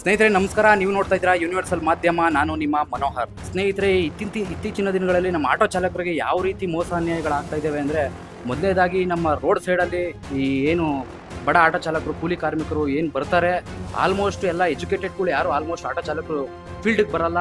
ಸ್ನೇಹಿತರೆ, ನಮಸ್ಕಾರ. ನೀವು ನೋಡ್ತಾ ಇದ್ದೀರಾ ಯೂನಿವರ್ಸಲ್ ಮಾಧ್ಯಮ. ನಾನು ನಿಮ್ಮ ಮನೋಹರ್. ಸ್ನೇಹಿತರೆ ಇತ್ತೀಚಿ ಇತ್ತೀಚಿನ ದಿನಗಳಲ್ಲಿ ನಮ್ಮ ಆಟೋ ಚಾಲಕರಿಗೆ ಯಾವ ರೀತಿ ಮೋಸ ಅನ್ಯಾಯಗಳಾಗ್ತಾ ಇದ್ದಾವೆ ಅಂದರೆ ಮೊದಲನೇದಾಗಿ ನಮ್ಮ ರೋಡ್ ಸೈಡಲ್ಲಿ ಈ ಏನು ಬಡ ಆಟೋ ಚಾಲಕರು, ಕೂಲಿ ಕಾರ್ಮಿಕರು ಏನು ಬರ್ತಾರೆ ಆಲ್ಮೋಸ್ಟ್ ಎಲ್ಲ ಎಜುಕೇಟೆಡ್ಗಳು ಯಾರು ಆಲ್ಮೋಸ್ಟ್ ಆಟೋ ಚಾಲಕರು ಫೀಲ್ಡಿಗೆ ಬರಲ್ಲ.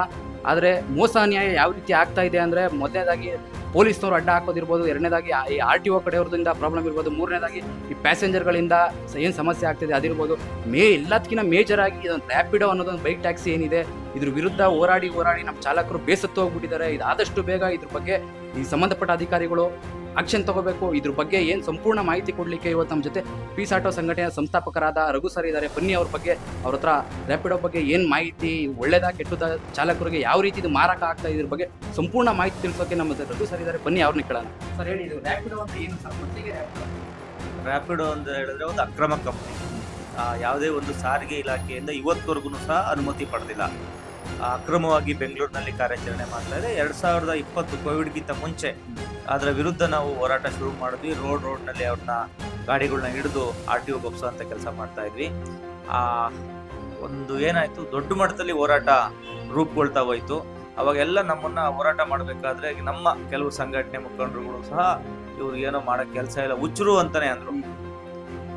ಆದರೆ ಮೋಸ ಅನ್ಯಾಯ ಯಾವ ರೀತಿ ಆಗ್ತಾ ಇದೆ ಅಂದರೆ ಮೊದಲನೇದಾಗಿ ಪೊಲೀಸ್ನವರು ಅಡ್ಡ ಹಾಕೋದಿರ್ಬೋದು, ಎರಡನೇದಾಗಿ ಈ ಆರ್ ಟಿ ಒ ಕಡೆಯವ್ರದಿಂದ ಪ್ರಾಬ್ಲಮ್ ಇರ್ಬೋದು, ಮೂರನೇದಾಗಿ ಈ ಪ್ಯಾಸೆಂಜರ್ಗಳಿಂದ ಏನು ಸಮಸ್ಯೆ ಆಗ್ತಿದೆ ಅದಿರ್ಬೋದು. ಮೇ ಎಲ್ಲದಕ್ಕಿಂತ ಮೇಜರ್ ಆಗಿ ಇದೊಂದು ರ್ಯಾಪಿಡೋ ಅನ್ನೋದೊಂದು ಬೈಕ್ ಟ್ಯಾಕ್ಸಿ ಏನಿದೆ, ಇದ್ರ ವಿರುದ್ಧ ಹೋರಾಡಿ ಹೋರಾಡಿ ನಮ್ಮ ಚಾಲಕರು ಬೇಸತ್ತು ಹೋಗ್ಬಿಟ್ಟಿದ್ದಾರೆ. ಇದು ಆದಷ್ಟು ಬೇಗ ಇದ್ರ ಬಗ್ಗೆ ಈ ಸಂಬಂಧಪಟ್ಟ ಅಧಿಕಾರಿಗಳು ಆಕ್ಷನ್ ತಗೋಬೇಕು. ಇದ್ರ ಬಗ್ಗೆ ಏನು ಸಂಪೂರ್ಣ ಮಾಹಿತಿ ಕೊಡಲಿಕ್ಕೆ ಇವತ್ತು ನಮ್ಮ ಜೊತೆ ಪೀಸ್ ಆಟೋ ಸಂಘಟನೆಯ ಸಂಸ್ಥಾಪಕರಾದ ರಘು ಸರ್ ಇದ್ದಾರೆ ಬನ್ನಿ ಅವ್ರ ಬಗ್ಗೆ, ಅವ್ರ ಹತ್ರ ರ್ಯಾಪಿಡೋ ಬಗ್ಗೆ ಏನು ಮಾಹಿತಿ, ಒಳ್ಳೇದಾ, ಕೆಟ್ಟದ, ಚಾಲಕರಿಗೆ ಯಾವ ರೀತಿ ಇದು ಮಾರಾಟ ಆಗ್ತಾ ಇದ್ರ ಬಗ್ಗೆ ಸಂಪೂರ್ಣ ಮಾಹಿತಿ ತಿಳಿಸೋಕೆ ನಮ್ಮ ಜೊತೆ ರಘು ಸರ್ ಇದ್ದಾರೆ ಬನ್ನಿ ಅವ್ರನ್ನ ಕೇಳೋಣ. ಸರ್ ಹೇಳಿ, ಇದು ರ್ಯಾಪಿಡೋ ಅಂತ ಏನು ಸರ್? ಮೊದಲಿಗೆ ರ್ಯಾಪಿಡೋ ಅಂತ ಹೇಳಿದ್ರೆ ಒಂದು ಅಕ್ರಮ ಕಂಪನಿ ಯಾವುದೇ ಒಂದು ಸಾರಿಗೆ ಇಲಾಖೆಯಿಂದ ಇವತ್ತವರೆಗೂ ಸಹ ಅನುಮತಿ ಪಡೆದಿಲ್ಲ. ಅಕ್ರಮವಾಗಿ ಬೆಂಗಳೂರಿನಲ್ಲಿ ಕಾರ್ಯಾಚರಣೆ ಮಾಡ್ತಾ ಇದೆ ಎರಡು ಸಾವಿರದ ಇಪ್ಪತ್ತು ಕೋವಿಡ್ಗಿಂತ ಮುಂಚೆ ಅದರ ವಿರುದ್ಧ ನಾವು ಹೋರಾಟ ಶುರು ಮಾಡಿದ್ವಿ. ರೋಡ್ ರೋಡ್ನಲ್ಲಿ ಅವ್ರನ್ನ ಗಾಡಿಗಳನ್ನ ಹಿಡಿದು ಆರ್ ಟಿ ಒ ಬಗ್ಸೋ ಅಂತ ಕೆಲಸ ಮಾಡ್ತಾ ಇದ್ವಿ. ಆ, ಒಂದು ಏನಾಯ್ತು, ದೊಡ್ಡ ಮಟ್ಟದಲ್ಲಿ ಹೋರಾಟ ರೂಪುಗೊಳ್ತಾ ಹೋಯ್ತು. ಅವಾಗೆಲ್ಲ ನಮ್ಮನ್ನ ಹೋರಾಟ ಮಾಡಬೇಕಾದ್ರೆ ನಮ್ಮ ಕೆಲವು ಸಂಘಟನೆ ಮುಖಂಡರುಗಳು ಸಹ ಇವ್ರು ಏನೋ ಮಾಡೋ ಕೆಲಸ ಇಲ್ಲ, ಹುಚ್ಚರು ಅಂತಾನೆ ಅಂದರು.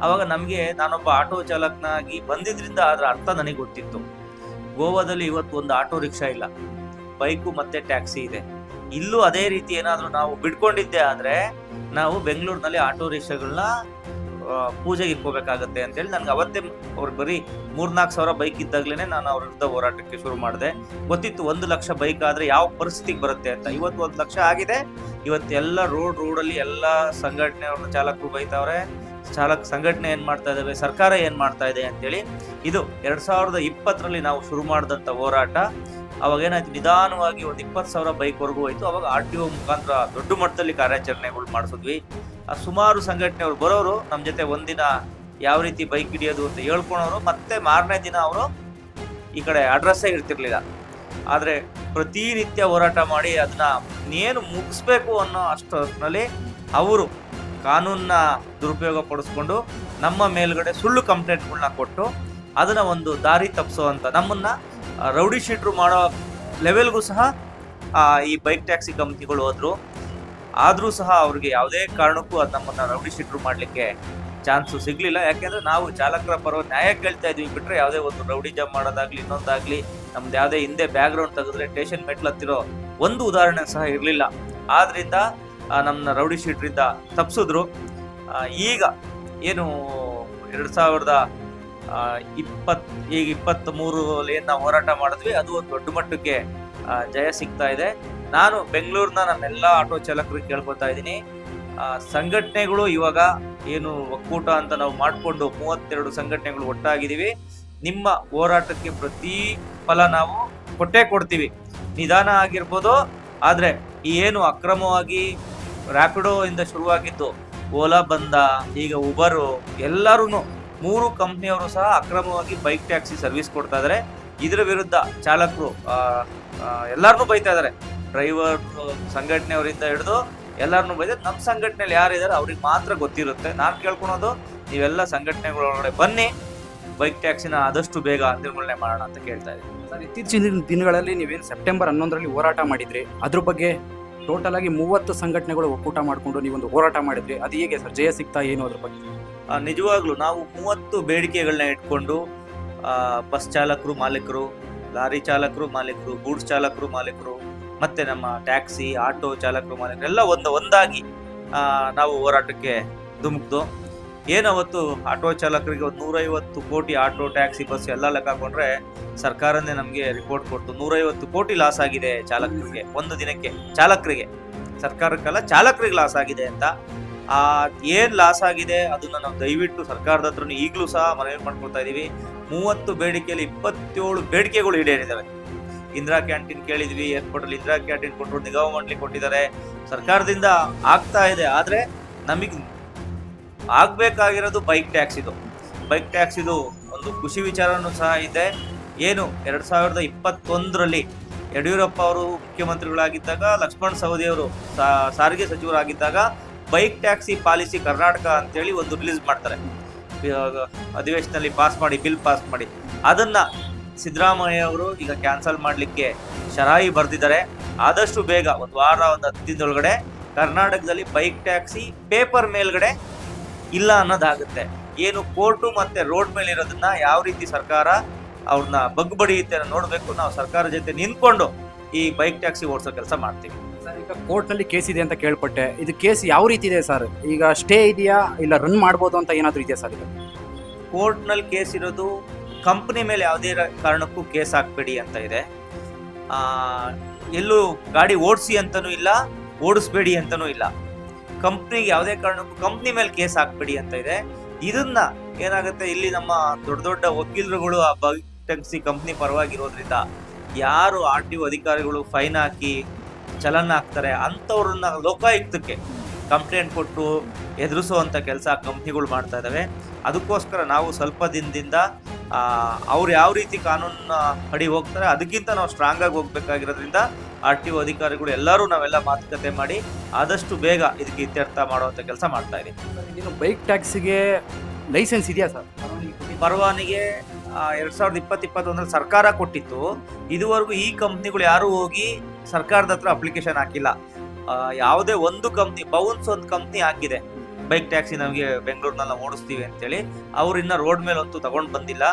ಅವಾಗ ನಮಗೆ ನಾನೊಬ್ಬ ಆಟೋ ಚಾಲಕನಾಗಿ ಬಂದಿದ್ರಿಂದ ಅದರ ಅರ್ಥ ನನಗೆ ಗೊತ್ತಿತ್ತು. ಗೋವಾದಲ್ಲಿ ಇವತ್ತು ಒಂದು ಆಟೋ ರಿಕ್ಷಾ ಇಲ್ಲ. ಬೈಕು ಮತ್ತೆ ಟ್ಯಾಕ್ಸಿ ಇದೆ. ಇಲ್ಲೂ ಅದೇ ರೀತಿ ಏನಾದರೂ ನಾವು ಬಿಡ್ಕೊಂಡಿದ್ದೆ ಆದರೆ ನಾವು ಬೆಂಗಳೂರಿನಲ್ಲಿ ಆಟೋ ರಿಕ್ಷಾಗಳನ್ನ ಪೂಜೆಗೆ ಇಕ್ಕೋಬೇಕಾಗತ್ತೆ ಅಂತೇಳಿ ನನ್ಗೆ ಅವತ್ತೇ ಅವ್ರು ಬರೀ ಮೂರ್ನಾಲ್ಕು ಸಾವಿರ ಬೈಕ್ ಇದ್ದಾಗಲೇ ನಾನು ಅವ್ರ ವಿರುದ್ಧ ಹೋರಾಟಕ್ಕೆ ಶುರು ಮಾಡಿದೆ. ಗೊತ್ತಿತ್ತು ಒಂದು ಲಕ್ಷ ಬೈಕ್ ಆದ್ರೆ ಯಾವ ಪರಿಸ್ಥಿತಿಗೆ ಬರುತ್ತೆ ಅಂತ. ಇವತ್ತು ಒಂದು ಲಕ್ಷ ಆಗಿದೆ. ಇವತ್ತು ಎಲ್ಲ ರೋಡ್, ರೋಡಲ್ಲಿ ಎಲ್ಲ ಸಂಘಟನೆ ಚಾಲಕರು ಬೈತಾವ್ರೆ. ಚಾಲಕ ಸಂಘಟನೆ ಏನು ಮಾಡ್ತಾ ಇದ್ದಾವೆ ಸರ್ಕಾರ ಏನು ಮಾಡ್ತಾ ಇದೆ ಅಂತೇಳಿ ಇದು ಎರಡು ಸಾವಿರದ ಇಪ್ಪತ್ತರಲ್ಲಿ ನಾವು ಶುರು ಮಾಡಿದಂತ ಹೋರಾಟ. ಅವಾಗ ಏನಾಯ್ತು, ನಿಧಾನವಾಗಿ ಒಂದು ಇಪ್ಪತ್ತು ಸಾವಿರ ಬೈಕ್ ವರೆಗೂ ಹೋಯ್ತು. ಅವಾಗ ಆರ್ ಟಿ ಒ ಮುಖಾಂತರ ದೊಡ್ಡ ಮಟ್ಟದಲ್ಲಿ ಕಾರ್ಯಾಚರಣೆಗಳು ಮಾಡಿಸಿದ್ವಿ. ಆ ಸುಮಾರು ಸಂಘಟನೆಯವರು ಬರೋರು ನಮ್ಮ ಜೊತೆ ಒಂದಿನ ಯಾವ ರೀತಿ ಬೈಕ್ ಹಿಡಿಯೋದು ಅಂತ ಹೇಳ್ಕೊಳೋರು. ಮತ್ತೆ ಮಾರನೇ ದಿನ ಅವರು ಈ ಕಡೆ ಅಡ್ರೆಸ್ಸೇ ಇರ್ತಿರ್ಲಿಲ್ಲ. ಆದ್ರೆ ಪ್ರತಿನಿತ್ಯ ಹೋರಾಟ ಮಾಡಿ ಅದನ್ನ ಏನು ಮುಗಿಸ್ಬೇಕು ಅನ್ನೋ ಅಷ್ಟರಲ್ಲಿ ಅವರು ಕಾನೂನನ್ನ ದುರುಪಯೋಗ ಪಡಿಸ್ಕೊಂಡು ನಮ್ಮ ಮೇಲ್ಗಡೆ ಸುಳ್ಳು ಕಂಪ್ಲೇಂಟ್ಗಳನ್ನ ಕೊಟ್ಟು ಅದನ್ನ ಒಂದು ದಾರಿ ತಪ್ಪಿಸುವಂತ ನಮ್ಮನ್ನ ರೌಡಿ ಶೀಟ್ರು ಮಾಡೋ ಲೆವೆಲ್ಗೂ ಸಹ ಈ ಬೈಕ್ ಟ್ಯಾಕ್ಸಿ ಕಂಪ್ನಿಗಳು ಹೋದರು. ಆದರೂ ಸಹ ಅವ್ರಿಗೆ ಯಾವುದೇ ಕಾರಣಕ್ಕೂ ಅದು ನಮ್ಮನ್ನ ರೌಡಿ ಶೀಟ್ರು ಮಾಡಲಿಕ್ಕೆ ಚಾನ್ಸು ಸಿಗಲಿಲ್ಲ. ಯಾಕೆಂದ್ರೆ ನಾವು ಚಾಲಕರ ಪರ ನ್ಯಾಯ ಕೇಳ್ತಾ ಇದೀವಿ ಬಿಟ್ರೆ ಯಾವುದೇ ಒಂದು ರೌಡಿ ಜಾಮ್ ಮಾಡೋದಾಗ್ಲಿ ಇನ್ನೊಂದಾಗ್ಲಿ ನಮ್ದು ಯಾವುದೇ ಹಿಂದೆ ಬ್ಯಾಕ್ ಗ್ರೌಂಡ್ ತೆಗೆದ್ರೆ ಸ್ಟೇಷನ್ ಮೆಟ್ಲತ್ತಿರೋ ಒಂದು ಉದಾಹರಣೆ ಸಹ ಇರಲಿಲ್ಲ. ಆದ್ರಿಂದ ಆ, ನಮ್ಮನ್ನ ರೌಡಿ ಶೀಟ್ರಿಂದ ತಪ್ಪಿಸಿದ್ರು ಈಗ ಏನು ಎರಡು ಸಾವಿರದ ಇಪ್ಪತ್, ಈಗ ಇಪ್ಪತ್ತ್ ಮೂರಲ್ಲಿ ಏನ್ ನಾವು ಹೋರಾಟ ಮಾಡಿದ್ವಿ, ಅದು ಒಂದು ದೊಡ್ಡ ಮಟ್ಟಕ್ಕೆ ಜಯ ಸಿಗ್ತಾ ಇದೆ. ನಾನು ಬೆಂಗಳೂರಿನ ನನ್ನೆಲ್ಲ ಆಟೋ ಚಾಲಕರಿಗೆ ಕೇಳ್ಕೊತಾ ಇದ್ದೀನಿ. ಸಂಘಟನೆಗಳು ಇವಾಗ ಏನು ಒಕ್ಕೂಟ ಅಂತ ನಾವು ಮಾಡಿಕೊಂಡು ಮೂವತ್ತೆರಡು ಸಂಘಟನೆಗಳು ಒಟ್ಟಾಗಿದ್ದೀವಿ. ನಿಮ್ಮ ಹೋರಾಟಕ್ಕೆ ಪ್ರತಿ ಫಲ ನಾವು ಕೊಟ್ಟೇ ಕೊಡ್ತೀವಿ. ನಿಧಾನ ಆಗಿರ್ಬೋದು, ಆದರೆ ಏನು ಅಕ್ರಮವಾಗಿ ರ್ಯಾಪಿಡೋ ಇಂದ ಶುರುವಾಗಿದ್ದು ಓಲಾ ಬಂದ, ಈಗ ಉಬರು ಎಲ್ಲರೂ ಮೂರು ಕಂಪ್ನಿಯವರು ಸಹ ಅಕ್ರಮವಾಗಿ ಬೈಕ್ ಟ್ಯಾಕ್ಸಿ ಸರ್ವಿಸ್ ಕೊಡ್ತಾ ಇದಾರೆ. ಇದರ ವಿರುದ್ಧ ಚಾಲಕರು ಎಲ್ಲರನ್ನೂ ಬೈತಾ ಇದಾರೆ. ಡ್ರೈವರ್ ಸಂಘಟನೆಯವರಿಂದ ಹಿಡಿದು ಎಲ್ಲರನ್ನೂ ಬೈದ ನಮ್ಮ ಸಂಘಟನೆಯಲ್ಲಿ ಯಾರಿದ್ದಾರೆ ಅವ್ರಿಗೆ ಮಾತ್ರ ಗೊತ್ತಿರುತ್ತೆ. ನಾನು ಕೇಳ್ಕೊಳೋದು, ನೀವೆಲ್ಲ ಸಂಘಟನೆಗಳೊಳಗಡೆ ಬನ್ನಿ ಬೈಕ್ ಟ್ಯಾಕ್ಸಿನ ಆದಷ್ಟು ಬೇಗ ನಿರ್ಮೂಲನೆ ಮಾಡೋಣ ಅಂತ ಕೇಳ್ತಾ ಇದ್ದೀನಿ. ಸರ್, ಇತ್ತೀಚಿನ ದಿನಗಳಲ್ಲಿ ನೀವೇನು ಸೆಪ್ಟೆಂಬರ್ ಹನ್ನೊಂದರಲ್ಲಿ ಹೋರಾಟ ಮಾಡಿದ್ರಿ, ಅದ್ರ ಬಗ್ಗೆ ಟೋಟಲ್ ಆಗಿ ಮೂವತ್ತು ಸಂಘಟನೆಗಳು ಒಕ್ಕೂಟ ಮಾಡಿಕೊಂಡು ನೀವೊಂದು ಹೋರಾಟ ಮಾಡಿದ್ರಿ ಅದು ಹೇಗೆ ಸರ್? ಜಯ ಸಿಗ್ತಾ ಏನು ಅದ್ರ ಬಗ್ಗೆ? ನಿಜವಾಗ್ಲೂ ನಾವು ಮೂವತ್ತು ಬೇಡಿಕೆಗಳನ್ನ ಇಟ್ಕೊಂಡು ಬಸ್ ಚಾಲಕರು ಮಾಲೀಕರು, ಲಾರಿ ಚಾಲಕರು ಮಾಲೀಕರು, ಗೂಡ್ಸ್ ಚಾಲಕರು ಮಾಲೀಕರು, ಮತ್ತೆ ನಮ್ಮ ಟ್ಯಾಕ್ಸಿ, ಆಟೋ ಚಾಲಕರು ಮಾಲೀಕರು ಎಲ್ಲ ಒಂದು ಒಂದಾಗಿ ನಾವು ಹೋರಾಟಕ್ಕೆ ಧುಮುಕ್ದು. ಏನವತ್ತು ಆಟೋ ಚಾಲಕರಿಗೆ ಒಂದು ನೂರೈವತ್ತು ಕೋಟಿ ಆಟೋ, ಟ್ಯಾಕ್ಸಿ, ಬಸ್ ಎಲ್ಲ ಲೆಕ್ಕ ಹಾಕೊಂಡ್ರೆ ಸರ್ಕಾರನೇ ನಮಗೆ ರಿಪೋರ್ಟ್ ಕೊಡ್ತು ನೂರೈವತ್ತು ಕೋಟಿ ಲಾಸ್ ಆಗಿದೆ ಚಾಲಕರಿಗೆ, ಒಂದು ದಿನಕ್ಕೆ. ಚಾಲಕರಿಗೆ. ಸರ್ಕಾರಕ್ಕೆಲ್ಲ, ಚಾಲಕರಿಗೆ ಲಾಸ್ ಆಗಿದೆ ಅಂತ. ಆ, ಏನು ಲಾಸ್ ಆಗಿದೆ ಅದನ್ನ ನಾವು ದಯವಿಟ್ಟು ಸರ್ಕಾರದ ಹತ್ರ ಈಗಲೂ ಸಹ ಮನವಿ ಮಾಡ್ಕೊಳ್ತಾ ಇದ್ದೀವಿ ಮೂವತ್ತು ಬೇಡಿಕೆಯಲ್ಲಿ ಇಪ್ಪತ್ತೇಳು ಬೇಡಿಕೆಗಳು ಈಡೇರಿದ್ದಾವೆ ಇಂದಿರಾ ಕ್ಯಾಂಟೀನ್ ಕೇಳಿದ್ವಿ ಏರ್ಪೋರ್ಟ್ ಅಲ್ಲಿ ಇಂದಿರಾ ಕ್ಯಾಂಟೀನ್ ಕೊಟ್ಟರು, ನಿಗಮ ಮಂಡಳಿ ಕೊಟ್ಟಿದ್ದಾರೆ. ಸರ್ಕಾರದಿಂದ ಆಗ್ತಾ ಇದೆ, ಆದ್ರೆ ನಮಗೆ ಆಗ್ಬೇಕಾಗಿರೋದು ಬೈಕ್ ಟ್ಯಾಕ್ಸ್ ಇದು. ಬೈಕ್ ಟ್ಯಾಕ್ಸ್ ಇದು ಒಂದು ಖುಷಿ ವಿಚಾರನೂ ಸಹ ಇದೆ. ಏನು ಎರಡು ಸಾವಿರದ ಇಪ್ಪತ್ತೊಂದರಲ್ಲಿ ಯಡಿಯೂರಪ್ಪ ಅವರು ಮುಖ್ಯಮಂತ್ರಿಗಳಾಗಿದ್ದಾಗ, ಲಕ್ಷ್ಮಣ್ ಸವದಿ ಅವರು ಸಾ- ಸಾರಿಗೆ ಸಚಿವರಾಗಿದ್ದಾಗ ಬೈಕ್ ಟ್ಯಾಕ್ಸಿ ಪಾಲಿಸಿ ಕರ್ನಾಟಕ ಅಂತೇಳಿ ಒಂದು ರಿಲೀಸ್ ಮಾಡ್ತಾರೆ. ಅಧಿವೇಶನದಲ್ಲಿ ಪಾಸ್ ಮಾಡಿ ಬಿಲ್ ಪಾಸ್ ಮಾಡಿ. ಅದನ್ನು ಸಿದ್ದರಾಮಯ್ಯ ಅವರು ಈಗ ಕ್ಯಾನ್ಸಲ್ ಮಾಡಲಿಕ್ಕೆ ಶರಾಯಿ ಬರೆದಿದ್ದಾರೆ. ಆದಷ್ಟು ಬೇಗ ಒಂದು ವಾರ, ಒಂದು ಹತ್ತು ದಿನದೊಳಗಡೆ ಕರ್ನಾಟಕದಲ್ಲಿ ಬೈಕ್ ಟ್ಯಾಕ್ಸಿ ಪೇಪರ್ ಮೇಲ್ಗಡೆ ಇಲ್ಲ ಅನ್ನೋದಾಗುತ್ತೆ. ಏನು ಕೋರ್ಟು ಮತ್ತೆ ರೋಡ್ ಮೇಲೆ ಇರೋದನ್ನ ಯಾವ ರೀತಿ ಸರ್ಕಾರ ಅವ್ರನ್ನ ಬಗ್ ಬಡಿಯುತ್ತೆ ನೋಡಬೇಕು. ನಾವು ಸರ್ಕಾರ ಜೊತೆ ನಿಂತ್ಕೊಂಡು ಈ ಬೈಕ್ ಟ್ಯಾಕ್ಸಿ ಓಡಿಸೋ ಕೆಲಸ ಮಾಡ್ತೀವಿ. ಸರ್ ಈಗ ಕೋರ್ಟ್ನಲ್ಲಿ ಕೇಸ್ ಇದೆ ಅಂತ ಕೇಳ್ಪಟ್ಟೆ. ಇದು ಕೇಸ್ ಯಾವ ರೀತಿ ಇದೆ ಸರ್? ಈಗ ಸ್ಟೇ ಇದೆಯಾ? ಇಲ್ಲ ರನ್ ಮಾಡ್ಬೋದು ಅಂತ ಏನಾದರೂ ಇದೆಯಾ ಸರ್ ಇದು ಕೋರ್ಟ್ನಲ್ಲಿ ಕೇಸ್ ಇರೋದು ಕಂಪ್ನಿ ಮೇಲೆ ಯಾವುದೇ ಕಾರಣಕ್ಕೂ ಕೇಸ್ ಹಾಕ್ಬೇಡಿ ಅಂತ ಇದೆ. ಎಲ್ಲೂ ಗಾಡಿ ಓಡಿಸಿ ಅಂತನೂ ಇಲ್ಲ ಓಡಿಸ್ಬೇಡಿ ಅಂತನೂ ಇಲ್ಲ. ಕಂಪ್ನಿಗೆ ಯಾವುದೇ ಕಾರಣಕ್ಕೂ ಕಂಪ್ನಿ ಮೇಲೆ ಕೇಸ್ ಹಾಕ್ಬೇಡಿ ಅಂತ ಇದೆ. ಇದನ್ನ ಏನಾಗುತ್ತೆ? ಇಲ್ಲಿ ನಮ್ಮ ದೊಡ್ಡ ದೊಡ್ಡ ವಕೀಲರುಗಳು ಆ ಟ್ಯಾಕ್ಸಿ ಕಂಪ್ನಿ ಪರವಾಗಿರೋದ್ರಿಂದ ಯಾರು ಆರ್ ಟಿ ಒ ಅಧಿಕಾರಿಗಳು ಫೈನ್ ಹಾಕಿ ಚಲನ್ ಹಾಕ್ತಾರೆ ಅಂಥವ್ರನ್ನ ಲೋಕಾಯುಕ್ತಕ್ಕೆ ಕಂಪ್ಲೇಂಟ್ ಕೊಟ್ಟು ಎದುರಿಸುವಂಥ ಕೆಲಸ ಕಂಪ್ನಿಗಳು ಮಾಡ್ತಾ ಇದ್ದಾವೆ ಅದಕ್ಕೋಸ್ಕರ ನಾವು ಸ್ವಲ್ಪ ದಿನದಿಂದ ಅವ್ರು ಯಾವ ರೀತಿ ಕಾನೂನಿನ ಅಡಿ ಹೋಗ್ತಾರೆ ಅದಕ್ಕಿಂತ ನಾವು ಸ್ಟ್ರಾಂಗ್ ಆಗಿ ಹೋಗ್ಬೇಕಾಗಿರೋದ್ರಿಂದ ಆರ್ ಟಿ ಒ ಅಧಿಕಾರಿಗಳು ಎಲ್ಲರೂ ನಾವೆಲ್ಲ ಮಾತುಕತೆ ಮಾಡಿ ಆದಷ್ಟು ಬೇಗ ಇದಕ್ಕೆ ಇತ್ಯರ್ಥ ಮಾಡುವಂಥ ಕೆಲಸ ಮಾಡ್ತಾ ಇದ್ದೀವಿ. ಇನ್ನು ಬೈಕ್ ಟ್ಯಾಕ್ಸಿಗೆ ಲೈಸೆನ್ಸ್ ಇದೆಯಾ ಸರ್? ಪರವಾನಿಗೆ ಎರಡು ಸಾವಿರದ ಇಪ್ಪತ್ತು ಇಪ್ಪತ್ತೊಂದರಲ್ಲಿ ಸರ್ಕಾರ ಕೊಟ್ಟಿತ್ತು. ಇದುವರೆಗೂ ಈ ಕಂಪ್ನಿಗಳು ಯಾರು ಹೋಗಿ ಸರ್ಕಾರದ ಹತ್ರ ಅಪ್ಲಿಕೇಶನ್ ಹಾಕಿಲ್ಲ. ಯಾವುದೇ ಒಂದು ಕಂಪ್ನಿ ಬೌನ್ಸ್ ಒಂದು ಕಂಪ್ನಿ ಹಾಕಿದೆ. ಬೈಕ್ ಟ್ಯಾಕ್ಸಿ ನಮಗೆ ಬೆಂಗಳೂರಿನಲ್ಲಿ ಓಡಿಸ್ತೀವಿ ಅಂತೇಳಿ ಅವ್ರು ಇನ್ನ ರೋಡ್ ಮೇಲೆ ಅಂತೂ ತಗೊಂಡು ಬಂದಿಲ್ಲ.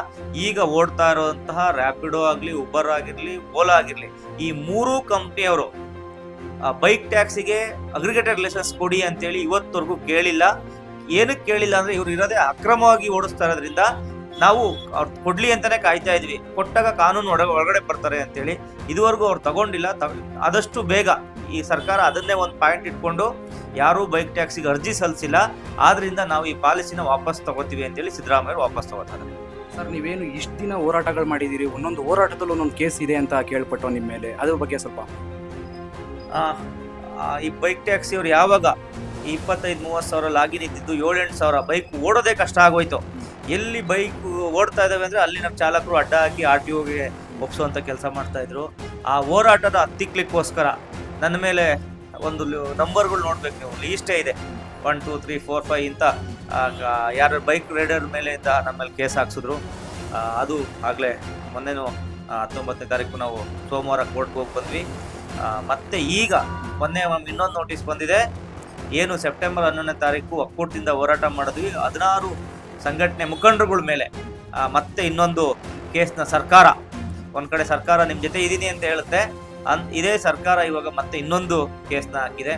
ಈಗ ಓಡ್ತಾ ಇರುವಂತಹ ರ್ಯಾಪಿಡೋ ಆಗಲಿ ಉಬರ್ ಆಗಿರಲಿ ಓಲಾ ಆಗಿರಲಿ, ಈ ಮೂರೂ ಕಂಪ್ನಿಯವರು ಬೈಕ್ ಟ್ಯಾಕ್ಸಿಗೆ ಅಗ್ರಿಗೇಟೆಡ್ ಲೈಸೆನ್ಸ್ ಕೊಡಿ ಅಂತೇಳಿ ಇವತ್ತವರೆಗೂ ಕೇಳಿಲ್ಲ. ಏನಕ್ಕೆ ಕೇಳಿಲ್ಲ ಅಂದ್ರೆ ಇವರು ಇರೋದೇ ಅಕ್ರಮವಾಗಿ ಓಡಿಸ್ತಾ ಇರೋದ್ರಿಂದ ನಾವು ಅವ್ರು ಕೊಡ್ಲಿ ಅಂತಾನೆ ಕಾಯ್ತಾ ಇದ್ವಿ. ಕೊಟ್ಟಾಗ ಕಾನೂನು ಒಳಗೆ ಒಳಗಡೆ ಬರ್ತಾರೆ ಅಂತೇಳಿ. ಇದುವರೆಗೂ ಅವ್ರು ತಗೊಂಡಿಲ್ಲ. ಆದಷ್ಟು ಬೇಗ ಈ ಸರ್ಕಾರ ಅದನ್ನೇ ಒಂದು ಪಾಯಿಂಟ್ ಇಟ್ಕೊಂಡು ಯಾರೂ ಬೈಕ್ ಟ್ಯಾಕ್ಸಿಗೆ ಅರ್ಜಿ ಸಲ್ಲಿಸಿಲ್ಲ. ಆದ್ರಿಂದ ನಾವು ಈ ಪಾಲಿಸಿನ ವಾಪಸ್ ತಗೋತೀವಿ ಅಂತೇಳಿ ಸಿದ್ದರಾಮಯ್ಯ ವಾಪಸ್ ತಗೋತಾರೆ. ಸರ್ ನೀವೇನು ಇಷ್ಟು ದಿನ ಹೋರಾಟಗಳು ಮಾಡಿದ್ದೀರಿ? ಒಂದೊಂದು ಹೋರಾಟದಲ್ಲೂ ಒಂದೊಂದು ಕೇಸ್ ಇದೆ ಅಂತ ಕೇಳ್ಪಟ್ಟು ನಿಮ್ಮ ಮೇಲೆ. ಅದ್ರ ಬಗ್ಗೆ ಸ್ವಲ್ಪ. ಈ ಬೈಕ್ ಟ್ಯಾಕ್ಸಿ ಅವ್ರು ಯಾವಾಗ ಈ ಇಪ್ಪತ್ತೈದು, ಮೂವತ್ತು ಸಾವಿರ ಲಾಗಿನ್ ಇದ್ದಿದ್ದು ಏಳೆಂಟು ಸಾವಿರ. ಬೈಕ್ ಓಡೋದೇ ಕಷ್ಟ ಆಗೋಯ್ತು. ಎಲ್ಲಿ ಬೈಕ್ ಓಡ್ತಾ ಇದ್ದಾವೆ ಅಂದರೆ ಅಲ್ಲಿ ನಮ್ಮ ಚಾಲಕರು ಅಡ್ಡ ಹಾಕಿ ಆರ್ ಟಿ ಒಗೆ ಒಪ್ಸುವಂಥ ಕೆಲಸ ಮಾಡ್ತಾಯಿದ್ರು ಆ ಹೋರಾಟದ ಹತ್ತಿಕ್ಲಿಕ್ಕೋಸ್ಕರ ನನ್ನ ಮೇಲೆ ಒಂದು ನಂಬರ್ಗಳು ನೋಡ್ಬೇಕು ನೀವು. ಲೀಸ್ಟೇ ಇದೆ. One, two, three, four, five ಇಂತ ಯಾರು ಬೈಕ್ ರೈಡರ್ ಮೇಲೆ ಇಂತ ನಮ್ಮ ಮೇಲೆ ಕೇಸ್ ಹಾಕ್ಸಿದ್ರು. ಅದು ಆಗಲೇ ಮೊನ್ನೆನೂ ಹತ್ತೊಂಬತ್ತನೇ ತಾರೀಕು ನಾವು ಸೋಮವಾರ ಕೋರ್ಟ್ಗೆ ಹೋಗಿ ಬಂದ್ವಿ. ಮತ್ತೆ ಈಗ ಮೊನ್ನೆ ಇನ್ನೊಂದು ನೋಟಿಸ್ ಬಂದಿದೆ. ಏನು ಸೆಪ್ಟೆಂಬರ್ ಹನ್ನೊಂದನೇ ತಾರೀಕು ಒಕ್ಕೂಟದಿಂದ ಹೋರಾಟ ಮಾಡಿದ್ವಿ. ಹದಿನಾರು ಸಂಘಟನೆ ಮುಖಂಡರುಗಳ ಮೇಲೆ ಮತ್ತೆ ಇನ್ನೊಂದು ಕೇಸ್ನ ಸರ್ಕಾರ, ಒಂದು ಕಡೆ ಸರ್ಕಾರ ನಿಮ್ಮ ಜೊತೆ ಇದ್ದೀನಿ ಅಂತ ಹೇಳುತ್ತೆ. ಅನ್, ಇದೇ ಸರ್ಕಾರ ಇವಾಗ ಮತ್ತೆ ಇನ್ನೊಂದು ಕೇಸ್ನ ಹಾಕಿದೆ.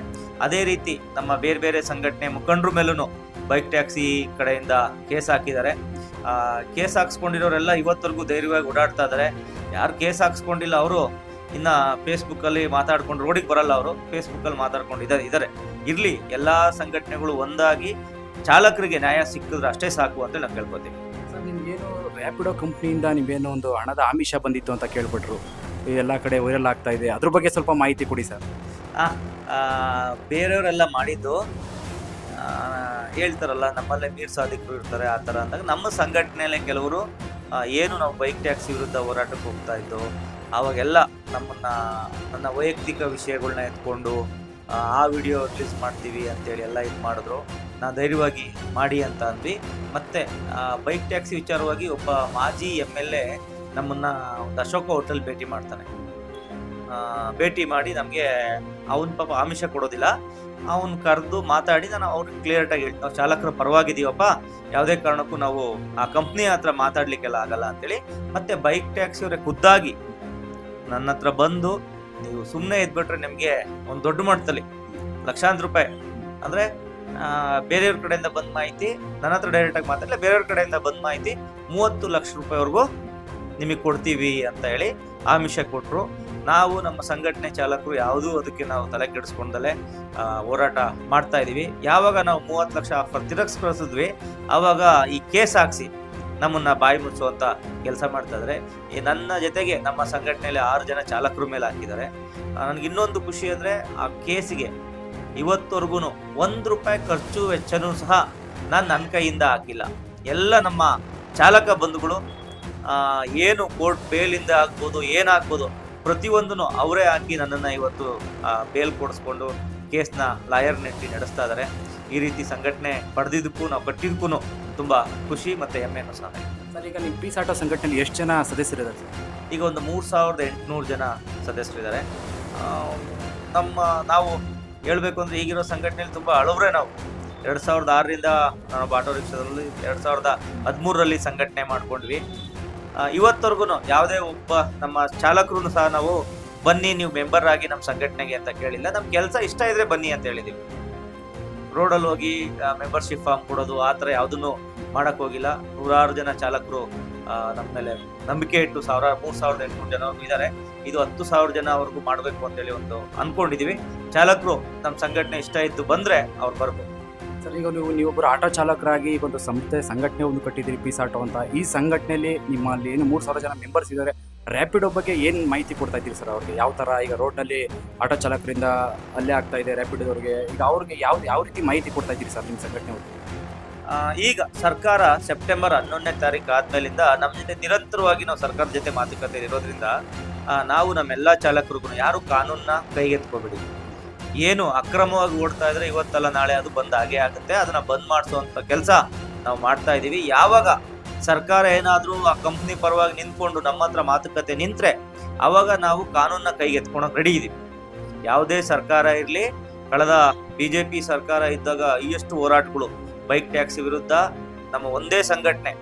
ಅದೇ ರೀತಿ ನಮ್ಮ ಬೇರೆ ಬೇರೆ ಸಂಘಟನೆ ಮುಖಂಡರ ಮೇಲೂ ಬೈಕ್ ಟ್ಯಾಕ್ಸಿ ಕಡೆಯಿಂದ ಕೇಸ್ ಹಾಕಿದ್ದಾರೆ. ಕೇಸ್ ಹಾಕ್ಸ್ಕೊಂಡಿರೋರೆಲ್ಲ ಇವತ್ತವರೆಗೂ ಧೈರ್ಯವಾಗಿ ಓಡಾಡ್ತಾ ಇದ್ದಾರೆ. ಯಾರು ಕೇಸ್ ಹಾಕ್ಸ್ಕೊಂಡಿಲ್ಲ ಅವರು, ಇನ್ನು ಫೇಸ್ಬುಕ್ಕಲ್ಲಿ ಮಾತಾಡ್ಕೊಂಡು ರೋಡಿಗೆ ಬರಲ್ಲ ಅವರು ಫೇಸ್ಬುಕ್ಕಲ್ಲಿ ಮಾತಾಡ್ಕೊಂಡು ಇದ್ದಾರೆ ಇದ್ದಾರೆ. ಇರ್ಲಿ ಎಲ್ಲ ಸಂಘಟನೆಗಳು ಒಂದಾಗಿ ಚಾಲಕರಿಗೆ ನ್ಯಾಯ ಸಿಕ್ಕಿದ್ರೆ ಅಷ್ಟೇ ಸಾಕು ಅಂತ ನಾನು ಕೇಳ್ಕೊತೀವಿ ಸರ್ ನಿಮ್ಗೇನು ರ್ಯಾಪಿಡೋ ಕಂಪ್ನಿಯಿಂದ ನಿಮ್ಗೇನೋ ಒಂದು ಹಣದ ಆಮಿಷ ಬಂದಿತ್ತು ಅಂತ ಕೇಳ್ಬಿಟ್ರು ಎಲ್ಲ ಕಡೆ ವೈರಲ್ ಆಗ್ತಾ ಇದೆ. ಅದ್ರ ಬಗ್ಗೆ ಸ್ವಲ್ಪ ಮಾಹಿತಿ ಕೊಡಿ ಸರ್. ಬೇರೆಯವರೆಲ್ಲ ಮಾಡಿದ್ದು ಹೇಳ್ತಾರಲ್ಲ ನಮ್ಮಲ್ಲೇ ಮೀರ್ ಸಾಧಿಕರು ಇರ್ತಾರೆ ಆ ಥರ ಅಂದಾಗ ನಮ್ಮ ಸಂಘಟನೆಯಲ್ಲೇ ಕೆಲವರು ಏನು ನಾವು ಬೈಕ್ ಟ್ಯಾಕ್ಸಿ ವಿರುದ್ಧ ಹೋರಾಟಕ್ಕೆ ಹೋಗ್ತಾ ಇದ್ದೋ ಅವಾಗೆಲ್ಲ ನಮ್ಮನ್ನು ನನ್ನ ವೈಯಕ್ತಿಕ ವಿಷಯಗಳನ್ನ ಎತ್ಕೊಂಡು ಆ, ವಿಡಿಯೋ ರಿಲೀಸ್ ಮಾಡ್ತೀವಿ ಅಂತೇಳಿ ಎಲ್ಲ ಇದು ಮಾಡಿದ್ರು. ನಾ ಧೈರ್ಯವಾಗಿ ಮಾಡಿ ಅಂತ ಅಂದ್ವಿ. ಮತ್ತು ಬೈಕ್ ಟ್ಯಾಕ್ಸಿ ವಿಚಾರವಾಗಿ ಒಬ್ಬ ಮಾಜಿ ಎಂ ಎಲ್ ಎ ನಮ್ಮನ್ನು ಒಂದು ಅಶೋಕ ಹೋಟೆಲ್ ಭೇಟಿ ಮಾಡ್ತಾನೆ. ಭೇಟಿ ಮಾಡಿ ನಮಗೆ ಅವನ ಪಾಪ ಆಮಿಷ ಕೊಡೋದಿಲ್ಲ. ಅವನ್ ಕರೆದು ಮಾತಾಡಿ ನಾನು ಅವ್ರಿಗೆ ಕ್ಲಿಯರ್ ಆಗಿ ಹೇಳ್ತೀನಿ. ನಾವು ಚಾಲಕರ ಪರವಾಗಿದ್ದೀವಪ್ಪ ಯಾವುದೇ ಕಾರಣಕ್ಕೂ ನಾವು ಆ ಕಂಪ್ನಿ ಹತ್ರ ಮಾತಾಡಲಿಕ್ಕೆಲ್ಲ ಆಗಲ್ಲ ಅಂತೇಳಿ ಮತ್ತೆ ಬೈಕ್ ಟ್ಯಾಕ್ಸಿ ಅವರೇ ಖುದ್ದಾಗಿ ನನ್ನ ಹತ್ರ ಬಂದು ನೀವು ಸುಮ್ಮನೆ ಇದ್ಬಿಟ್ರೆ ನಿಮಗೆ ಒಂದು ದೊಡ್ಡ ಮಟ್ಟದಲ್ಲಿ ಲಕ್ಷಾಂತರ ರೂಪಾಯಿ. ಅಂದರೆ ಬೇರೆಯವ್ರ ಕಡೆಯಿಂದ ಬಂದ ಮಾಹಿತಿ, ನನ್ನ ಹತ್ರ ಡೈರೆಕ್ಟಾಗಿ ಮಾತಾಡಲಿ ಬೇರೆಯವ್ರ ಕಡೆಯಿಂದ ಬಂದ ಮಾಹಿತಿ ಮೂವತ್ತು ಲಕ್ಷ ರೂಪಾಯಿವರೆಗೂ ನಿಮಗೆ ಕೊಡ್ತೀವಿ ಅಂತ ಹೇಳಿ ಆಮಿಷ ಕೊಟ್ಟರು ನಾವು ನಮ್ಮ ಸಂಘಟನೆ ಚಾಲಕರು ಯಾವುದೂ ಅದಕ್ಕೆ ನಾವು ತಲೆ ಕೆಡಿಸ್ಕೊಂಡಲೇ ಹೋರಾಟ ಮಾಡ್ತಾ ಇದ್ದೀವಿ ಯಾವಾಗ ನಾವು ಮೂವತ್ತು ಲಕ್ಷ ಆಫರ್ ತಿರಸ್ಕರಿಸಿದ್ವಿ ಆವಾಗ ಈ ಕೇಸ್ ಹಾಕ್ಸಿ ನಮ್ಮನ್ನ ಬಾಯಿ ಮುಚ್ಚುವಂತ ಕೆಲಸ ಮಾಡ್ತಾ ಈ ನನ್ನ ಜೊತೆಗೆ ನಮ್ಮ ಸಂಘಟನೆಯಲ್ಲಿ ಆರು ಜನ ಚಾಲಕರ ಮೇಲೆ ಹಾಕಿದ್ದಾರೆ. ನನಗೆ ಇನ್ನೊಂದು ಖುಷಿ ಅಂದ್ರೆ ಆ ಕೇಸಿಗೆ ಇವತ್ತವರೆಗೂ ಒಂದು ರೂಪಾಯಿ ಖರ್ಚು ವೆಚ್ಚನೂ ಸಹ ನಾನು ನನ್ನ ಕೈಯಿಂದ ಹಾಕಿಲ್ಲ. ಎಲ್ಲ ನಮ್ಮ ಚಾಲಕ ಬಂಧುಗಳು ಏನು ಕೋರ್ಟ್ ಬೇಲಿಂದ ಆಗ್ಬೋದು ಏನಾಗ್ಬೋದು ಪ್ರತಿಯೊಂದನ್ನು ಅವರೇ ಹಾಕಿ ನನ್ನನ್ನು ಇವತ್ತು ಬೇಲ್ ಕೊಡಿಸ್ಕೊಂಡು ಕೇಸ್ನ ಲಾಯರ್ ನೆಟ್ಟಿ ನಡೆಸ್ತಾ ಇದ್ದಾರೆ ಈ ರೀತಿ ಸಂಘಟನೆ ಪಡೆದಿದ್ದಕ್ಕೂ, ನಾವು ಕಟ್ಟಿದ್ದಕ್ಕೂ ತುಂಬ ಖುಷಿ ಮತ್ತು ಹೆಮ್ಮೆಯನ್ನು ಸಹ. ಸರ್ ಈಗ ನಿಮ್ಮ ಪೀಸ್ ಆಟೋ ಸಂಘಟನೆಯಲ್ಲಿ ಎಷ್ಟು ಜನ ಸದಸ್ಯರಿದ್ದಾರೆ ಸರ್? ಈಗ ಒಂದು ಮೂರು ಸಾವಿರದ ಎಂಟುನೂರು ಜನ ಸದಸ್ಯರಿದ್ದಾರೆ. ನಮ್ಮ ನಾವು ಹೇಳಬೇಕು ಅಂದರೆ ಈಗಿರೋ ಸಂಘಟನೆಯಲ್ಲಿ ತುಂಬ ಅಳವ್ರೆ ನಾವು. ಎರಡು ಸಾವಿರದ ಆರರಿಂದ ನಾನೊಬ್ಬ ಆಟೋ ರಿಕ್ಷಾದಲ್ಲಿ ಎರಡು ಸಾವಿರದ ಹದಿಮೂರರಲ್ಲಿ ಸಂಘಟನೆ ಮಾಡ್ಕೊಂಡ್ವಿ. ಇವತ್ತವರೆಗೂ ಯಾವುದೇ ಒಬ್ಬ ನಮ್ಮ ಚಾಲಕರು ಸಹ ನಾವು ಬನ್ನಿ ನೀವು ಮೆಂಬರ್ ಆಗಿ ನಮ್ಮ ಸಂಘಟನೆಗೆ ಅಂತ ಕೇಳಿಲ್ಲ. ನಮ್ಮ ಕೆಲಸ ಇಷ್ಟ ಇದ್ದರೆ ಬನ್ನಿ ಅಂತ ಹೇಳಿದ್ದೀವಿ ರೋಡಲ್ಲಿ ಹೋಗಿ ಮೆಂಬರ್ಶಿಪ್ ಫಾರ್ಮ್ ಕೊಡೋದು, ಆ ಥರ ಯಾವುದನ್ನು ಮಾಡಕ್ ಹೋಗಿಲ್ಲ. ನೂರಾರು ಜನ ಚಾಲಕರು ನಮ್ಮ ಮೇಲೆ ನಂಬಿಕೆ ಇಟ್ಟು ಸಾವಿರ, ಮೂರು ಸಾವಿರದ ಎಂಟುನೂರು ಜನವರೆಗೂ ಇದ್ದಾರೆ. ಇದು ಹತ್ತು ಸಾವಿರ ಜನವರೆಗೂ ಮಾಡಬೇಕು ಅಂತೇಳಿ ಒಂದು ಅನ್ಕೊಂಡಿದೀವಿ. ಚಾಲಕರು ನಮ್ಮ ಸಂಘಟನೆ ಇಷ್ಟ ಇದ್ದು ಬಂದ್ರೆ ಅವ್ರು ಬರ್ಬೋದು ಸರ್, ಈಗ ನೀವು ನೀವೊಬ್ಬರು ಆಟೋ ಚಾಲಕರಾಗಿ ಒಂದು ಸಂಸ್ಥೆ, ಸಂಘಟನೆ ಒಂದು ಕಟ್ಟಿದ್ದೀರಿ, ಪೀಸ್ ಆಟೋ ಅಂತ. ಈ ಸಂಘಟನೆಯಲ್ಲಿ ನಿಮ್ಮಲ್ಲಿ ಏನು ಮೂರು ಸಾವಿರ ಜನ ಮೆಂಬರ್ಸ್ ಇದ್ದಾರೆ. ರ್ಯಾಪಿಡೋ ಬಗ್ಗೆ ಏನು ಮಾಹಿತಿ ಕೊಡ್ತಾ ಇದ್ದೀರಿ ಸರ್ ಅವ್ರಿಗೆ? ಯಾವ ಥರ ಈಗ ರೋಡ್ನಲ್ಲಿ ಆಟೋ ಚಾಲಕರಿಂದ ಅಲ್ಲೇ ಆಗ್ತಾ ಇದೆ ರ್ಯಾಪಿಡೋದವ್ರಿಗೆ ಈಗ ಅವ್ರಿಗೆ ಯಾವ ಯಾವ ರೀತಿ ಮಾಹಿತಿ ಕೊಡ್ತಾ ಇದ್ದೀರಿ ಸರ್ ನಿಮ್ಮ ಸಂಘಟನೆ? ಈಗ ಸರ್ಕಾರ ಸೆಪ್ಟೆಂಬರ್ ಹನ್ನೊಂದನೇ ತಾರೀಕು ಆದ್ಮೇಲಿಂದ ನಮ್ಮ ಜೊತೆ ನಿರಂತರವಾಗಿ ನಾವು ಸರ್ಕಾರದ ಜೊತೆ ಮಾತುಕತೆ ಇರೋದ್ರಿಂದ ನಾವು ನಮ್ಮೆಲ್ಲ ಚಾಲಕರಿಗೂ ಯಾರು ಕಾನೂನನ್ನ ಕೈಗೆತ್ಕೋಬೇಡಿ ಏನು ಅಕ್ರಮವಾಗಿ ಓಡ್ತಾ ಇದ್ರೆ ಇವತ್ತಲ್ಲ ನಾಳೆ ಅದು ಬಂದ್ ಆಗೇ ಆಗುತ್ತೆ, ಅದನ್ನ ಬಂದ್ ಮಾಡಿಸುವಂತ ಕೆಲಸ ನಾವು ಮಾಡ್ತಾ ಇದ್ದೀವಿ ಯಾವಾಗ ಸರ್ಕಾರ ಏನಾದರೂ ಆ ಕಂಪ್ನಿ ಪರವಾಗಿ ನಿಂತ್ಕೊಂಡು ನಮ್ಮ ಹತ್ರ ಮಾತುಕತೆ ನಿಂತ್ರೆ ಅವಾಗ ನಾವು ಕಾನೂನನ್ನ ಕೈಗೆತ್ಕೊಳಕ್ ರೆಡಿ ಇದೀವಿ. ಯಾವುದೇ ಸರ್ಕಾರ ಇರಲಿ, ಕಳೆದ ಬಿಜೆಪಿ ಸರ್ಕಾರ ಇದ್ದಾಗ ಈಯಷ್ಟು ಹೋರಾಟಗಳು ಬೈಕ್ ಟ್ಯಾಕ್ಸಿ ವಿರುದ್ಧ ನಮ್ಮ ಒಂದೇ ಸಂಘಟನೆ,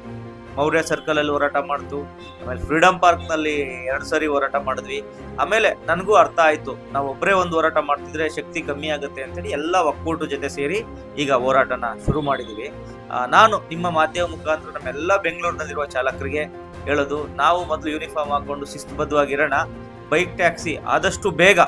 ಮೌರ್ಯ ಸರ್ಕಲ್ ಅಲ್ಲಿ ಹೋರಾಟ ಮಾಡ್ತು, ಆಮೇಲೆ ಫ್ರೀಡಂ ಪಾರ್ಕ್ನಲ್ಲಿ ಎರಡು ಸರಿ ಹೋರಾಟ ಮಾಡಿದ್ವಿ. ಆಮೇಲೆ ನನಗೂ ಅರ್ಥ ಆಯ್ತು, ನಾವು ಒಬ್ಬರೇ ಒಂದು ಹೋರಾಟ ಮಾಡ್ತಿದ್ರೆ ಶಕ್ತಿ ಕಮ್ಮಿ ಆಗುತ್ತೆ ಅಂತೇಳಿ ಎಲ್ಲ ಒಕ್ಕೂಟದ ಜೊತೆ ಸೇರಿ ಈಗ ಹೋರಾಟನ ಶುರು ಮಾಡಿದೀವಿ. ನಾನು ನಿಮ್ಮ ಮಾಧ್ಯಮ ಮುಖಾಂತರ ನಮ್ಮೆಲ್ಲ ಬೆಂಗಳೂರಿನಲ್ಲಿರುವ ಚಾಲಕರಿಗೆ ಹೇಳೋದು, ನಾವು ಮೊದಲು ಯೂನಿಫಾರ್ಮ್ ಹಾಕೊಂಡು ಶಿಸ್ತುಬದ್ಧವಾಗಿರೋಣ ಬೈಕ್ ಟ್ಯಾಕ್ಸಿ ಆದಷ್ಟು ಬೇಗ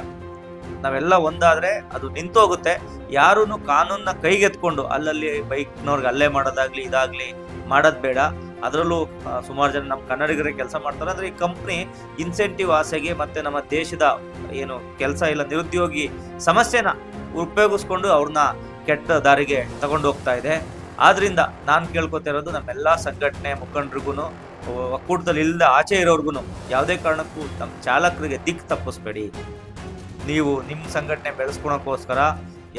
ನಾವೆಲ್ಲ ಒಂದಾದರೆ ಅದು ನಿಂತೋಗುತ್ತೆ. ಯಾರೂ ಕಾನೂನನ್ನ ಕೈಗೆತ್ಕೊಂಡು ಅಲ್ಲಲ್ಲಿ ಬೈಕ್ನವ್ರಿಗೆ ಅಲ್ಲೇ ಮಾಡೋದಾಗ್ಲಿ, ಇದಾಗ್ಲಿ ಮಾಡೋದು ಬೇಡ. ಅದರಲ್ಲೂ ಸುಮಾರು ಜನ ನಮ್ಮ ಕನ್ನಡಿಗರೇ ಕೆಲಸ ಮಾಡ್ತಾರೆ. ಆದರೆ ಈ ಕಂಪ್ನಿ ಇನ್ಸೆಂಟಿವ್ ಆಸೆಗೆ ಮತ್ತು ನಮ್ಮ ದೇಶದ ಏನು ಕೆಲಸ ಇಲ್ಲ, ನಿರುದ್ಯೋಗಿ ಸಮಸ್ಯೆನ ಉಪಯೋಗಿಸ್ಕೊಂಡು ಅವ್ರನ್ನ ಕೆಟ್ಟ ದಾರಿಗೆ ತಗೊಂಡು ಹೋಗ್ತಾ ಇದೆ. ಆದ್ರಿಂದ ನಾನು ಕೇಳ್ಕೊತಾ ಇರೋದು ನಮ್ಮೆಲ್ಲ ಸಂಘಟನೆ ಮುಖಂಡ್ರಿಗೂ ಒಕ್ಕೂಟದಲ್ಲಿ ಇಲ್ಲದ ಆಚೆ ಇರೋರ್ಗು ಯಾವುದೇ ಕಾರಣಕ್ಕೂ ನಮ್ಮ ಚಾಲಕರಿಗೆ ದಿಕ್ಕು ತಪ್ಪಿಸ್ಬೇಡಿ. ನೀವು ನಿಮ್ಮ ಸಂಘಟನೆ ಬೆಳೆಸ್ಕೊಳಕ್ಕೋಸ್ಕರ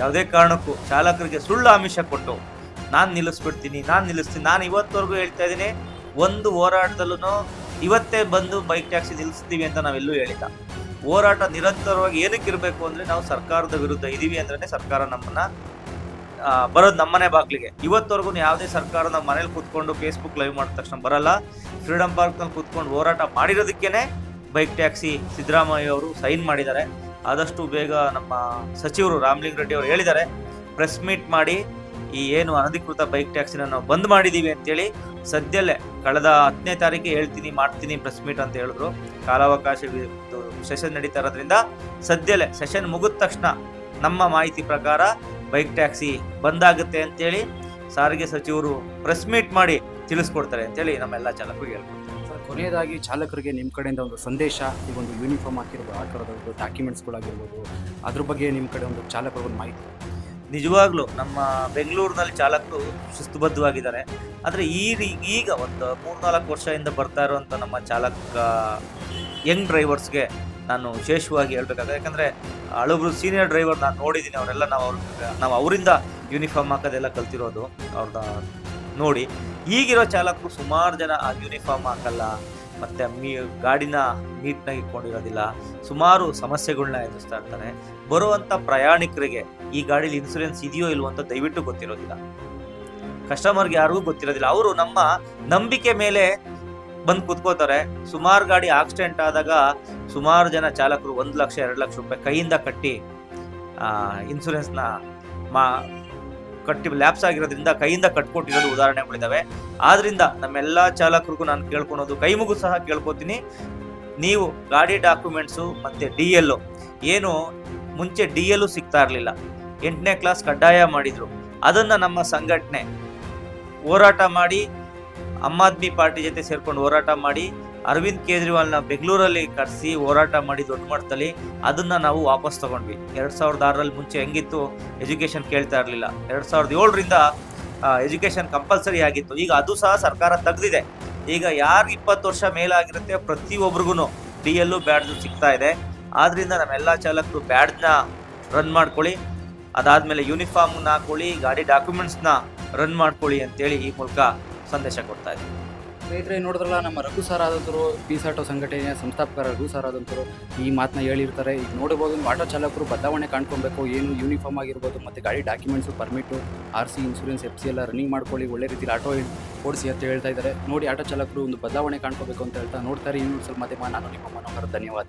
ಯಾವುದೇ ಕಾರಣಕ್ಕೂ ಚಾಲಕರಿಗೆ ಸುಳ್ಳು ಆಮಿಷ ಕೊಟ್ಟು ನಾನು ನಿಲ್ಲಿಸ್ಬಿಡ್ತೀನಿ, ನಾನು ನಿಲ್ಲಿಸ್ತೀನಿ, ನಾನು ಇವತ್ತವರೆಗೂ ಹೇಳ್ತಾ ಇದ್ದೀನಿ, ಒಂದು ಹೋರಾಟದಲ್ಲೂ ಇವತ್ತೇ ಬಂದು ಬೈಕ್ ಟ್ಯಾಕ್ಸಿ ನಿಲ್ಲಿಸ್ತೀವಿ ಅಂತ ನಾವೆಲ್ಲೂ ಹೇಳಿಲ್ಲ. ಹೋರಾಟ ನಿರಂತರವಾಗಿ ಏನಕ್ಕೆ ಇರಬೇಕು ಅಂದ್ರೆ ನಾವು ಸರ್ಕಾರದ ವಿರುದ್ಧ ಇದ್ದೀವಿ ಅಂದ್ರೆ ಸರ್ಕಾರ ನಮ್ಮನ್ನ ಬರೋದು ನಮ್ಮನೆ ಬಾಗ್ಲಿಗೆ. ಇವತ್ತವರೆಗೂ ಯಾವುದೇ ಸರ್ಕಾರ ನಮ್ಮ ಮನೇಲಿ ಕೂತ್ಕೊಂಡು ಫೇಸ್ಬುಕ್ ಲೈವ್ ಮಾಡಿದ ತಕ್ಷಣ ಬರಲ್ಲ. ಫ್ರೀಡಂ ಪಾರ್ಕ್ನಲ್ಲಿ ಕೂತ್ಕೊಂಡು ಹೋರಾಟ ಮಾಡಿರೋದಕ್ಕೇನೆ ಬೈಕ್ ಟ್ಯಾಕ್ಸಿ ಸಿದ್ದರಾಮಯ್ಯ ಅವರು ಸೈನ್ ಮಾಡಿದ್ದಾರೆ. ಆದಷ್ಟು ಬೇಗ ನಮ್ಮ ಸಚಿವರು ರಾಮಲಿಂಗ್ ರೆಡ್ಡಿ ಅವರು ಹೇಳಿದ್ದಾರೆ. ಪ್ರೆಸ್ ಮೀಟ್ ಮಾಡಿ ಈ ಏನು ಅನಧಿಕೃತ ಬೈಕ್ ಟ್ಯಾಕ್ಸಿನ ನಾವು ಬಂದ್ ಮಾಡಿದ್ದೀವಿ ಅಂತೇಳಿ ಸದ್ಯಲ್ಲೇ ಕಳೆದ ಹತ್ತನೇ ತಾರೀಕಿಗೆ ಹೇಳ್ತೀನಿ, ಮಾಡ್ತೀನಿ ಪ್ರೆಸ್ ಮೀಟ್ ಅಂತ ಹೇಳಿದ್ರು. ಕಾಲಾವಕಾಶ ಸೆಷನ್ ನಡೀತಾ ಇರೋದ್ರಿಂದ ಸದ್ಯಲ್ಲೇ ಸೆಷನ್ ಮುಗಿದ ತಕ್ಷಣ ನಮ್ಮ ಮಾಹಿತಿ ಪ್ರಕಾರ ಬೈಕ್ ಟ್ಯಾಕ್ಸಿ ಬಂದಾಗುತ್ತೆ ಅಂತೇಳಿ ಸಾರಿಗೆ ಸಚಿವರು ಪ್ರೆಸ್ ಮೀಟ್ ಮಾಡಿ ತಿಳಿಸ್ಕೊಡ್ತಾರೆ ಅಂತೇಳಿ ನಮ್ಮೆಲ್ಲ ಚಾಲಕರು ಹೇಳ್ಕೊಡ್ತಾರೆ. ಸರ್ ಕೊನೆಯದಾಗಿ ಚಾಲಕರಿಗೆ ನಿಮ್ಮ ಕಡೆಯಿಂದ ಒಂದು ಸಂದೇಶ ಈ ಒಂದು ಯೂನಿಫಾರ್ಮ್ ಹಾಕಿರ್ಬೋದು ಒಂದು ಡಾಕ್ಯುಮೆಂಟ್ಸ್ಗಳಾಗಿರ್ಬೋದು ಅದ್ರ ಬಗ್ಗೆ ನಿಮ್ಮ ಕಡೆ ಒಂದು ಚಾಲಕರ ಒಂದು ಮಾಹಿತಿ? ನಿಜವಾಗ್ಲೂ ನಮ್ಮ ಬೆಂಗಳೂರಿನಲ್ಲಿ ಚಾಲಕರು ಶಿಸ್ತುಬದ್ಧವಾಗಿದ್ದಾರೆ. ಆದರೆ ಈ ರೀ- ಈಗ ಒಂದು ಮೂರ್ನಾಲ್ಕು ವರ್ಷದಿಂದ ಬರ್ತಾ ಇರುವಂಥ ನಮ್ಮ ಚಾಲಕ ಯಂಗ್ ಡ್ರೈವರ್ಸ್ಗೆ ನಾನು ವಿಶೇಷವಾಗಿ ಹೇಳ್ಬೇಕಾದ್ರೆ, ಯಾಕಂದರೆ ಹಳಬ್ರು ಸೀನಿಯರ್ ಡ್ರೈವರ್ ನಾನು ನೋಡಿದ್ದೀನಿ ಅವರೆಲ್ಲ ನಾವು ಅವ್ರ, ನಾವು ಅವರಿಂದ ಯೂನಿಫಾರ್ಮ್ ಹಾಕೋದೆಲ್ಲ ಕಲ್ತಿರೋದು ಅವ್ರದ್ದು ನೋಡಿ. ಈಗಿರೋ ಚಾಲಕರು ಸುಮಾರು ಜನ ಆ ಯೂನಿಫಾರ್ಮ್ ಹಾಕಲ್ಲ, ಮತ್ತು ಮೀ, ಗಾಡಿನ ನೀಟ್ನಾಗಿ ಇಟ್ಕೊಂಡಿರೋದಿಲ್ಲ, ಸುಮಾರು ಸಮಸ್ಯೆಗಳನ್ನ ಎದುರಿಸ್ತಾ ಇರ್ತಾರೆ. ಬರುವಂಥ ಪ್ರಯಾಣಿಕರಿಗೆ ಈ ಗಾಡೀಲಿ ಇನ್ಸೂರೆನ್ಸ್ ಇದೆಯೋ ಇಲ್ವೋ ಅಂತ ದಯವಿಟ್ಟು ಗೊತ್ತಿರೋದಿಲ್ಲ. ಕಸ್ಟಮರ್ಗೆ ಯಾರಿಗೂ ಗೊತ್ತಿರೋದಿಲ್ಲ. ಅವರು ನಮ್ಮ ನಂಬಿಕೆ ಮೇಲೆ ಬಂದು ಕುತ್ಕೋತಾರೆ ಸುಮಾರು ಗಾಡಿ ಆಕ್ಸಿಡೆಂಟ್ ಆದಾಗ ಸುಮಾರು ಜನ ಚಾಲಕರು ಒಂದು ಲಕ್ಷ, ಎರಡು ಲಕ್ಷ ರೂಪಾಯಿ ಕೈಯಿಂದ ಕಟ್ಟಿ ಇನ್ಸೂರೆನ್ಸ್ನ ಮಾ, ಕಟ್ಟಿ ಲ್ಯಾಪ್ಸ್ ಆಗಿರೋದ್ರಿಂದ ಕೈಯಿಂದ ಕಟ್ಕೊಟ್ಟಿರೋದು ಉದಾಹರಣೆಗಳಿದ್ದಾವೆ. ಆದ್ರಿಂದ ನಮ್ಮೆಲ್ಲ ಚಾಲಕರಿಗೂ ನಾನು ಕೇಳ್ಕೊಳೋದು, ಕೈ ಮುಗು ಸಹ ಕೇಳ್ಕೊತೀನಿ. ನೀವು ಗಾಡಿ ಡಾಕ್ಯುಮೆಂಟ್ಸು ಮತ್ತು ಡಿ ಎಲ್ಲು ಏನು ಮುಂಚೆ ಡಿ ಎಲ್ಲು ಸಿಗ್ತಾ ಇರಲಿಲ್ಲ. ಎಂಟನೇ ಕ್ಲಾಸ್ ಕಡ್ಡಾಯ ಮಾಡಿದರು. ಅದನ್ನು ನಮ್ಮ ಸಂಘಟನೆ ಹೋರಾಟ ಮಾಡಿ ಆಮ್ ಆದ್ಮಿ ಪಾರ್ಟಿ ಜೊತೆ ಸೇರ್ಕೊಂಡು ಹೋರಾಟ ಮಾಡಿ ಅರವಿಂದ್ ಕೇಜ್ರಿವಾಲ್ನ ಬೆಂಗಳೂರಲ್ಲಿ ಕರೆಸಿ ಹೋರಾಟ ಮಾಡಿ ದೊಡ್ಡ ಮಟ್ಟದಲ್ಲಿ ಅದನ್ನು ನಾವು ವಾಪಸ್ ತಗೊಂಡ್ವಿ. ಎರಡು ಸಾವಿರದ ಆರರಲ್ಲಿ ಮುಂಚೆ ಹೆಂಗಿತ್ತು ಎಜುಕೇಷನ್ ಕೇಳ್ತಾ ಇರಲಿಲ್ಲ. ಎರಡು ಸಾವಿರದ ಏಳರಿಂದ ಎಜುಕೇಷನ್ ಕಂಪಲ್ಸರಿ ಆಗಿತ್ತು. ಈಗ ಅದು ಸಹ ಸರ್ಕಾರ ತೆಗೆದಿದೆ. ಈಗ ಯಾರು ಇಪ್ಪತ್ತು ವರ್ಷ ಮೇಲಾಗಿರುತ್ತೆ ಪ್ರತಿಯೊಬ್ಬರಿಗೂ ಡಿ ಎಲ್ಲು ಬ್ಯಾಡ್ಜು ಸಿಗ್ತಾ ಇದೆ. ಆದ್ದರಿಂದ ನಮ್ಮೆಲ್ಲ ಚಾಲಕರು ಬ್ಯಾಡ್ಜ್ನ ರನ್ ಮಾಡ್ಕೊಳ್ಳಿ. ಅದಾದಮೇಲೆ ಯೂನಿಫಾರ್ಮ್ನ ಹಾಕೊಳ್ಳಿ, ಗಾಡಿ ಡಾಕ್ಯುಮೆಂಟ್ಸ್ನ ರನ್ ಮಾಡ್ಕೊಳ್ಳಿ ಅಂತೇಳಿ ಈ ಮೂಲಕ ಸಂದೇಶ ಕೊಡ್ತಾ ಇದ್ದೀನಿ. ಸ್ನೇಹಿತರೆ, ನೋಡಿದ್ರಲ್ಲ, ನಮ್ಮ ರಘು ಸಾರ್ ಆದಂತರು ಪೀಸ್ ಆಟೋ ಸಂಘಟನೆಯ ಸಂಸ್ಥಾಪಕರ ರಘು ಸರ್ ಆದಂತರು ಈ ಮಾತನ್ನ ಹೇಳಿರ್ತಾರೆ. ಈಗ ನೋಡಬಹುದು ಆಟೋ ಚಾಲಕರು ಬದಲಾವಣೆ ಕಾಣ್ಕೊಬೇಕು. ಏನು ಯೂನಿಫಾರ್ಮ್ ಆಗಿರ್ಬೋದು, ಮತ್ತು ಗಾಡಿ documents permit R C insurance F C ಎಲ್ಲ ರನ್ನಿಂಗ್ ಮಾಡ್ಕೊಳ್ಳಿ. ಒಳ್ಳೆ ರೀತಿಲಿ ಆಟೋ ಓಡಿಸಿ ಅಂತ ಹೇಳ್ತಾ ಇದ್ದಾರೆ. ನೋಡಿ, ಆಟೋ ಚಾಲಕರು ಒಂದು ಬದಲಾವಣೆ ಕಾಣ್ಕೋಬೇಕು ಅಂತ ಹೇಳ್ತಾ ನೋಡ್ತಾರೆ. ಯೂನಿವರ್ಸಲ್ ಮತ್ತೆ ನಾನು ನಿಮ್ಮ ಮನೋಹರ, ಧನ್ಯವಾದ.